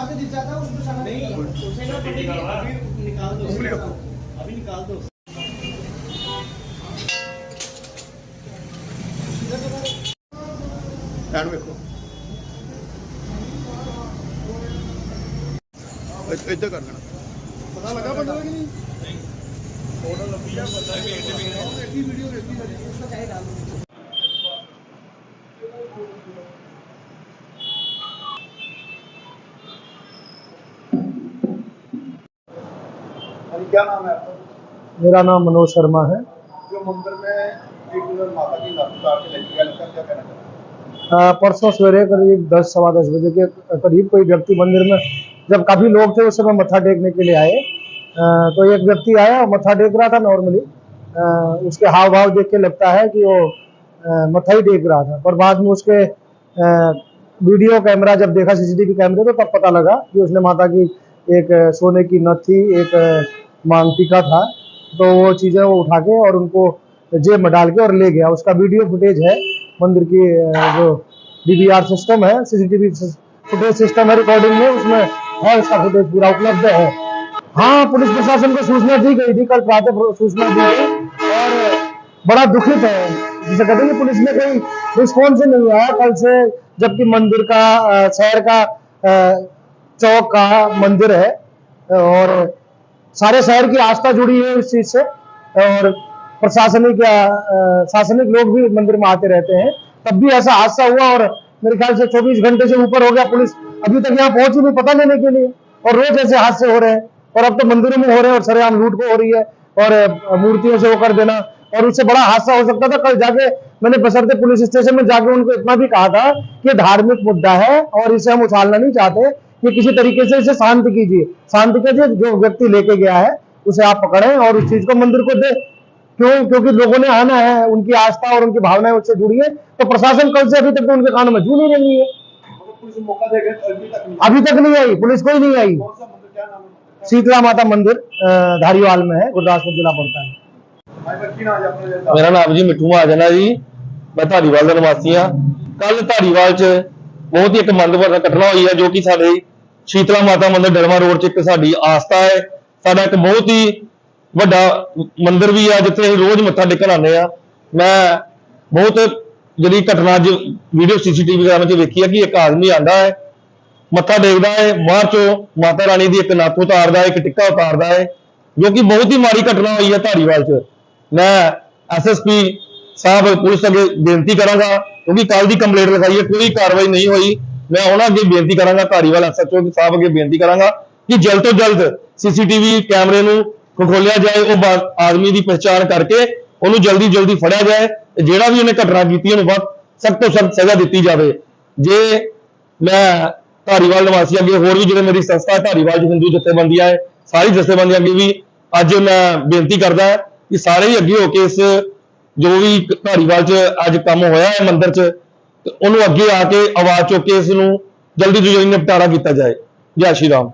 आपने दिया था उसको सजा नहीं उसे ना अभी निकाल दो अभी निकाल दो ਐਨ ਵੇਖੋ। ਇੱਧਰ ਕਰ ਲੈਣਾ ਪਤਾ ਲੱਗਾ ਬੰਦੇ ਦਾ ਕਿ ਨਹੀਂ? ਫੋਟੋ ਲੱਭੀ ਆ ਬੰਦਾ ਵੇਟ ਵੀ ਹੈ ਦੇਖੀ ਵੀਡੀਓ ਵੇਖੀ ਸਾਡੀ ਉਸ ਦਾ ਚਾਹੇ ਡਾਲ ਦੋ क्या नाम है आपका? मेरा नाम मनोज शर्मा है। जो मंदिर में एक माता की परसों सवेरे करीब दस सवा दस बजे के करीब कोई व्यक्ति मंदिर में जब काफ़ी लोग थे उस समय मत्था टेकने के लिए आए तो एक व्यक्ति आया और मत्था टेक रहा था नॉर्मली उसके हाव भाव देख के लगता है कि वो मत्था ही टेक रहा था। पर बाद में उसके वीडियो कैमरा जब देखा सीसीटीवी कैमरे तो तब पता लगा कि उसने माता की एक सोने की नथ थी एक अ, मांग टीका था तो वो चीज़ें वो उठा के और उनको जेब में डाल के और ले गया। उसका वीडियो फुटेज है मंदिर की जो डीवीआर सिस्टम है सीसीटीवी फुटेज सिस्टम है रिकॉर्डिंग में उसमें है उसका फुटेज पूरा उपलब्ध है। हाँ पुलिस प्रशासन को सूचना दी गई थी कल प्रातः सूचना दी गई और बड़ा दुखित है। जिसे कहते हैं पुलिस में कोई रिस्पॉन्स ही नहीं आया। कल से जबकि मंदिर का शहर का चौक का मंदिर है और सारे शहर की आस्था जुड़ी है इस चीज़ से, और प्रशासनिक शासनिक लोग भी मंदिर में आते रहते हैं। तब भी ऐसा हादसा हुआ और मेरे ख्याल से 24 घंटे से ऊपर हो गया पुलिस। अभी तक यहाँ पहुँची नहीं पता लेने के लिए, और रोज ऐसे हादसे हो रहे हैं। और अब तो मंदिरों में हो रहे हैं और सरेआम लूट को हो रही है, और मूर्तियों से वो कर देना। और उससे बड़ा हादसा हो सकता था। कल जाके मैंने बसरते पुलिस स्टेशन में जाके उनको इतना भी कहा था कि धार्मिक मुद्दा है और इसे हम उछालना नहीं चाहते। कि किसी तरीके से इसे शांत कीजिए। शांत कीजिए, जो व्यक्ति लेके गया है, उसे आप पकड़े और उस चीज़ को मंदिर को दे। क्यों? क्योंकि लोगों ने आना है, उनकी आस्था और उनकी भावनाएँ उससे जुड़ी है। तो प्रशासन कल से अभी तक तो उनके कान में झूल ही रही है। अभी तक नहीं आई, पुलिस कोई नहीं आई। शीतला माता मंदिर धारीवाल में है, गुरदासपुर जिला पड़ता है। मेरा नाम जी मिठू महाजना जी। मैं धारीवाल का निवासी हाँ। कल धारीवाल च ਦਾ ਨਿਵਾਸੀ ਬਹੁਤ ਹੀ ਇੱਕ ਮੰਦਭਾਗਾ ਘਟਨਾ ਹੋਈ ਹੈ ਜੋ ਕਿ ਸਾਡੇ ਸ਼ੀਤਲਾ ਮਾਤਾ ਮੰਦਿਰ ਡਰਮਾ ਰੋਡ 'ਚ ਇੱਕ ਸਾਡੀ ਆਸਥਾ ਹੈ। ਸਾਡਾ ਇੱਕ ਬਹੁਤ ਹੀ ਵੱਡਾ ਮੰਦਿਰ ਵੀ ਹੈ ਜਿੱਥੇ ਅਸੀਂ ਰੋਜ਼ ਮੱਥਾ ਟੇਕਣ ਆਉਂਦੇ ਆ ਮੈਂ ਬਹੁਤ ਜਿਹੜੀ ਘਟਨਾ ਅੱਜ ਵੀਡੀਓ ਸੀਸੀਟੀਵੀ ਕੈਮਰੇ 'ਚ ਵੇਖੀ ਹੈ ਕਿ ਇੱਕ ਆਦਮੀ ਆਂਦਾ ਹੈ, ਮੱਥਾ ਟੇਕਦਾ ਹੈ, ਬਾਹਰ ਚੋਂ ਮਾਤਾ ਰਾਣੀ ਦੀ ਇੱਕ ਨੱਕ ਉਤਾਰਦਾ ਹੈ, ਇੱਕ ਟਿੱਕਾ ਉਤਾਰਦਾ ਹੈ, ਜੋ ਕਿ ਬਹੁਤ ਹੀ ਮਾੜੀ ਘਟਨਾ ਹੋਈ ਹੈ ਧਾਰੀਵਾਲ 'ਚ। ਮੈਂ ਐਸਐਸਪੀ ਸਾਹਿਬ ਪੁਲਿਸ ਅੱਗੇ ਬੇਨਤੀ ਕਰਾਂਗਾ, ਕਿਉਂਕਿ ਕੱਲ ਦੀ ਕੰਪਲੇਂਟ ਲਿਖਾਈ ਹੈ, ਕੋਈ ਕਾਰਵਾਈ ਨਹੀਂ ਹੋਈ। ਮੈਂ ਉਹਨਾਂ ਅੱਗੇ ਬੇਨਤੀ ਕਰਾਂਗਾ, ਧਾਰੀਵਾਲ ਐਸਐਚਓ ਸਾਹਿਬ ਅੱਗੇ ਬੇਨਤੀ ਕਰਾਂਗਾ ਕਿ ਜਲਦ ਤੋਂ ਜਲਦ ਸੀਸੀਟੀਵੀ ਕੈਮਰੇ ਨੂੰ ਖੋਲਿਆ ਜਾਏ, ਉਹ ਆਦਮੀ ਦੀ ਪਛਾਣ ਕਰਕੇ ਉਹਨੂੰ ਜਲਦੀ ਜਲਦੀ ਫੜਿਆ ਜਾਏ। ਤੇ ਜਿਹੜਾ ਵੀ ਉਹਨੇ ਘਟਨਾ ਕੀਤੀ, ਉਹਨੂੰ ਬਹੁਤ ਸਖਤ ਤੋਂ ਸਖਤ ਸਜ਼ਾ ਦਿੱਤੀ ਜਾਵੇ। ਜੇ ਮੈਂ ਧਾਰੀਵਾਲ ਨਿਵਾਸੀ ਅੱਗੇ, ਹੋਰ ਵੀ ਜਿਹੜੇ ਮੇਰੀ ਸੰਸਥਾ ਹੈ, ਧਾਰੀਵਾਲ ਹਿੰਦੂ ਜਥੇਬੰਦੀਆਂ ਹੈ, ਸਾਰੀ ਜਥੇਬੰਦੀਆਂ ਅੱਗੇ ਵੀ ਅੱਜ ਮੈਂ ਬੇਨਤੀ ਕਰਦਾ ਹਾਂ ਕਿ ਸਾਰੇ ਹੀ ਅੱਗੇ ਹੋ ਕੇ ਇਸ ਜੋ ਵੀ ਧਾਰੀਵਾਲ 'ਚ ਅੱਜ ਕੰਮ ਹੋਇਆ ਹੈ ਮੰਦਿਰ 'ਚ, ਤੇ ਉਹਨੂੰ ਅੱਗੇ ਆ ਕੇ ਆਵਾਜ਼ ਚੁੱਕ ਕੇ ਇਸ ਨੂੰ ਜਲਦੀ ਤੋਂ ਜਲਦੀ ਨਿਪਟਾਰਾ ਕੀਤਾ ਜਾਏ। ਜੈ ਸ਼੍ਰੀ ਰਾਮ।